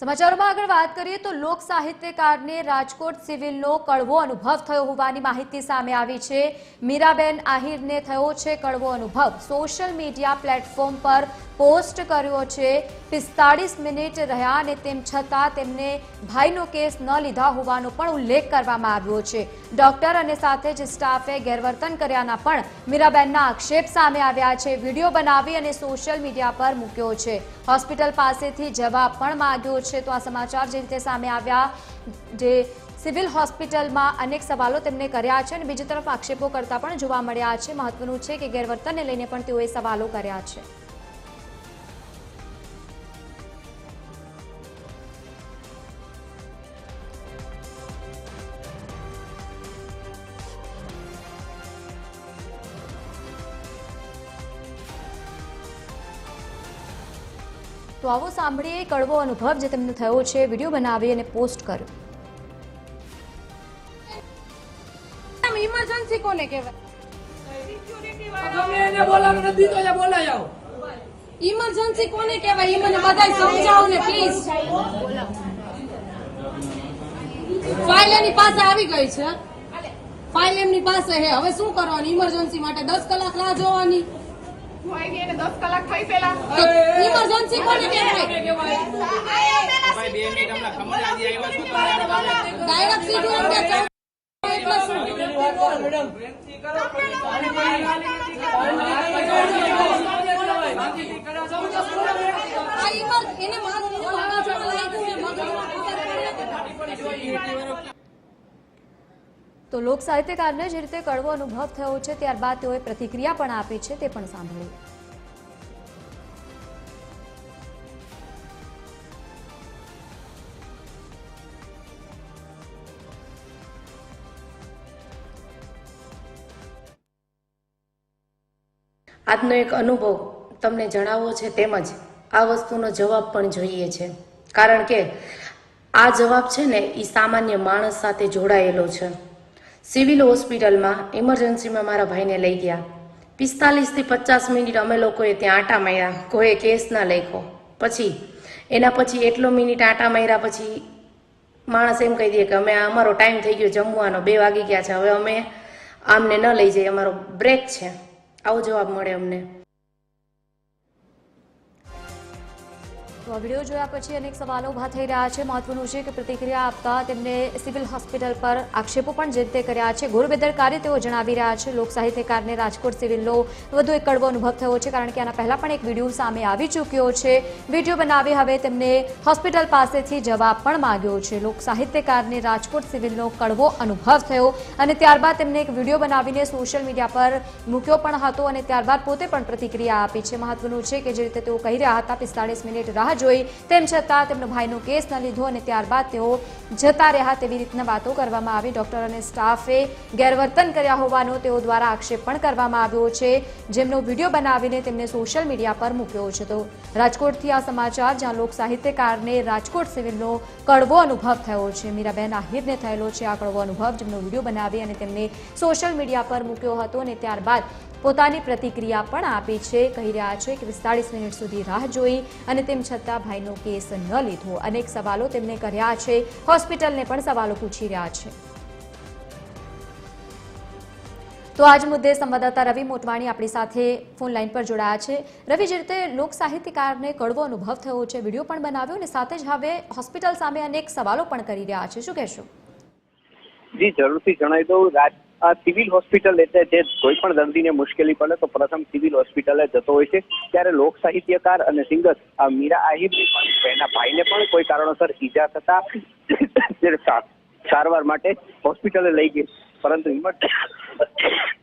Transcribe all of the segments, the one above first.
સમાચારોમાં આગળ વાત કરીએ તો લોક સાહિત્યકારને રાજકોટ સિવિલનો કડવો અનુભવ થયો હોવાની માહિતી સામે આવી છે. મીરાબેન આહિરને થયો છે કડવો અનુભવ. સોશિયલ મીડિયા પ્લેટફોર્મ પર પોસ્ટ કર્યો છે, પિસ્તાળીસ મિનિટ રહ્યા અને તેમ છતાં તેમને ભાઈનો કેસ ન લીધા હોવાનો પણ ઉલ્લેખ કરવામાં આવ્યો છે. ડોક્ટર અને સાથે જ સ્ટાફે ગેરવર્તન કર્યાના પણ મીરાબેનના આક્ષેપ સામે આવ્યા છે. વીડિયો બનાવી અને સોશિયલ મીડિયા પર મૂક્યો છે. હોસ્પિટલ પાસેથી જવાબ પણ માંગ્યો છે. તો આ સમાચાર જે રીતે સામે આવ્યા, જે સિવિલ હોસ્પિટલમાં અનેક સવાલો તેમને કર્યા છે અને બીજી તરફ આક્ષેપો કરતા પણ જોવા મળ્યા છે. મહત્વનું છે કે ગેરવર્તનને લઈને પણ તેઓએ સવાલો કર્યા છે. તો આવો સાંભળીએ કડવો અનુભવ જે તેમને થયો છે. વીડિયો બનાવી અને પોસ્ટ કર્યો. ઇમરજન્સી કોને કહેવાય? ગમે એને બોલાવ નથી તો અહીંયા બોલાઈ આવો. ઇમરજન્સી કોને કહેવાય? એ મને બધાય સમજાવો ને પ્લીઝ ફાઇલ એની પાસે આવી ગઈ છે. ફાઇલ એમની પાસે હે હવે શું કરવાનું? ઇમરજન્સી માટે દસ કલાક રાહ જોવાની. હું આવી ગઈ એને દસ કલાક થઈ પેલા ઇમરજન્સી કોને ડાયરેક્ટ સીધું એમ કે એટલે શું તો લોક સાહિત્યકારને જે રીતે કડવો અનુભવ થયો છે, ત્યારબાદ તેઓએ પ્રતિક્રિયા પણ આપી છે, તે પણ સાંભળ્યું. આજનો એક અનુભવ તમને જણાવવો છે તેમજ આ વસ્તુનો જવાબ પણ જોઈએ છે. કારણ કે આ જવાબ છે ને એ સામાન્ય માણસ સાથે જોડાયેલો છે. સિવિલ હોસ્પિટલમાં ઇમરજન્સીમાં મારા ભાઈને લઈ ગયા. પિસ્તાલીસથી પચાસ મિનિટ અમે લોકોએ ત્યાં આટા માર્યા. કોઈએ કેસ ના લખ્યો. પછી, એના પછી એટલો મિનિટ આટા માર્યા પછી માણસ એમ કહી દે કે અમે અમારો ટાઈમ થઈ ગયો, જમવાનો બે વાગી ગયા છે. હવે અમે આમને ન લઈ જઈએ. અમારો બ્રેક છે. આવો જવાબ મળે અમને. તો આ વીડિયો જોયા પછી અનેક સવાલો ઊભા થઈ રહ્યા છે. મહત્વનું છે કે પ્રતિક્રિયા આપતા તેમને સિવિલ હોસ્પિટલ પર આક્ષેપો પણ જે રીતે કર્યા છે. ઘોર બેદરકારી તેઓ જણાવી રહ્યા છે. લોક સાહિત્યકારને રાજકોટ સિવિલનો વધુ એક કડવો અનુભવ થયો છે, કારણ કે આના પહેલા પણ એક વીડિયો સામે આવી ચૂક્યો છે. વીડિયો બનાવી હવે તેમને હોસ્પિટલ પાસેથી જવાબ પણ માંગ્યો છે. લોકસાહિત્યકારને રાજકોટ સિવિલનો કડવો અનુભવ થયો અને ત્યારબાદ તેમને એક વીડિયો બનાવીને સોશિયલ મીડિયા પર મૂક્યો પણ હતો અને ત્યારબાદ પોતે પણ પ્રતિક્રિયા આપી છે. મહત્વનું છે કે જે રીતે તેઓ કહી રહ્યા હતા, પિસ્તાળીસ મિનિટ રાહ જોઈ. તેમ છતાં તેમનો ભાઈનો કેસ ન લીધો અને ત્યારબાદ તેઓ જતા રહ્યા તેવી રીતના વાતો કરવામાં આવી. ડોક્ટર અને સ્ટાફે ગેરવર્તન કર્યા હોવાનો તેઓ દ્વારા આક્ષેપ પણ કરવામાં આવ્યો છે. જેમનો વીડિયો બનાવીને તેમને સોશિયલ મીડિયા પર મૂક્યો છે. તો રાજકોટથી આ સમાચાર જ્યાં લોક સાહિત્યકારને રાજકોટ સિવિલનો કડવો અનુભવ થયો છે. મીરાબેન આહિરને થયેલો છે આ કડવો અનુભવ. જેમનો વીડિયો બનાવી અને તેમને સોશિયલ મીડિયા પર મૂક્યો હતો અને ત્યારબાદ પોતાની પ્રતિક્રિયા પણ આપી છે, કહી રહ્યા છે કે પિસ્તાળીસ મિનિટ સુધી રાહ જોઈ અને તેમ છતાં ભાઈનો કેસ ન લીધો. અનેક સવાલો તેમને કર્યા છે. હોસ્પિટલને પણ સવાલો પૂછી રહ્યા છે. તો આજ મુદ્દે સંવાદદાતા રવિ મોટવાણી આપણી સાથે ફોન લાઈન પર જોડાયા છે. રવિ, જે રીતે લોક સાહિત્યકારને કડવો અનુભવ થયો છે, વીડિયો પણ બનાવ્યો અને સાથે જ હવે હોસ્પિટલ સામે અનેક સવાલો પણ કરી રહ્યા છે. શું કહેશો? જી, જરૂરથી જણાવી દઉં. રાજ આ સિવિલ હોસ્પિટલ એટલે જે કોઈ પણ દર્દીને મુશ્કેલી પડે તો પ્રથમ સિવિલ હોસ્પિટલે જતો હોય છે. ત્યારે લોક સાહિત્યકાર અને સિંગર મીરા આહિરની એના ભાઈને પણ કોઈ કારણોસર ઈજા થતા સારવાર માટે હોસ્પિટલે લઈ ગઈ. પરંતુ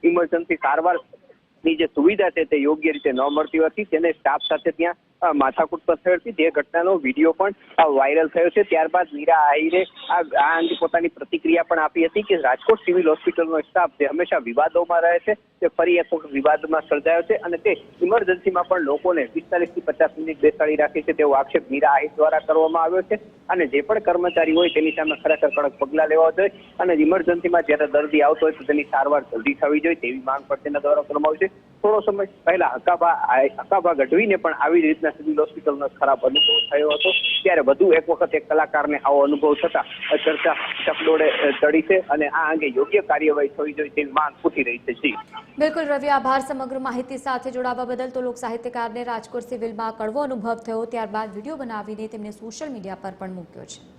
ઇમરજન્સી સારવારની જે સુવિધા છે તે યોગ્ય રીતે ન મળતી હતી. તેને સ્ટાફ સાથે ત્યાં માથાકૂટ થઈ હતી જે ઘટનાનો વીડિયો પણ વાયરલ થયો છે. ત્યારબાદ મીરા આહિરે આ આ અંગે પોતાની પ્રતિક્રિયા પણ આપી હતી કે રાજકોટ સિવિલ હોસ્પિટલનો સ્ટાફ જે હંમેશા વિવાદોમાં રહે છે, તે ફરી એક વખત વિવાદમાં સર્જાયો છે અને તે ઇમરજન્સીમાં પણ લોકોને પિસ્તાલીસથી પચાસ મિનિટ બેસાડી રાખે છે તેવો આક્ષેપ મીરા આહિર દ્વારા કરવામાં આવ્યો છે અને જે પણ કર્મચારી હોય તેની સામે ખરેખર કડક પગલાં લેવા જોઈએ અને ઇમરજન્સીમાં જ્યારે દર્દી આવતો હોય તો તેની સારવાર જલ્દી થવી જોઈએ તેવી માંગ પણ તેના દ્વારા કરવામાં આવી છે. થોડો સમય પહેલા હકાબા હકાબા ગઢવીને પણ આવી રીતના સિવિલ હોસ્પિટલનો ખરાબ અનુભવ થયો હતો. ત્યારે વધુ એક વખત એક કલાકારને આવો અનુભવ થતા ચર્ચા ચકડોળે ચડી છે અને આ અંગે યોગ્ય કાર્યવાહી થવી જોઈએ તેની માંગ ઉઠી રહી છે. જી. બિલકુલ, રવિ, આભાર સમગ્ર માહિતી સાથે જોડાવા બદલ. તો લોક સાહિત્યકારને રાજકોટ સિવિલમાં કડવો અનુભવ થયો. ત્યારબાદ વીડિયો બનાવીને તેમને સોશિયલ મીડિયા પર પણ મૂક્યો છે.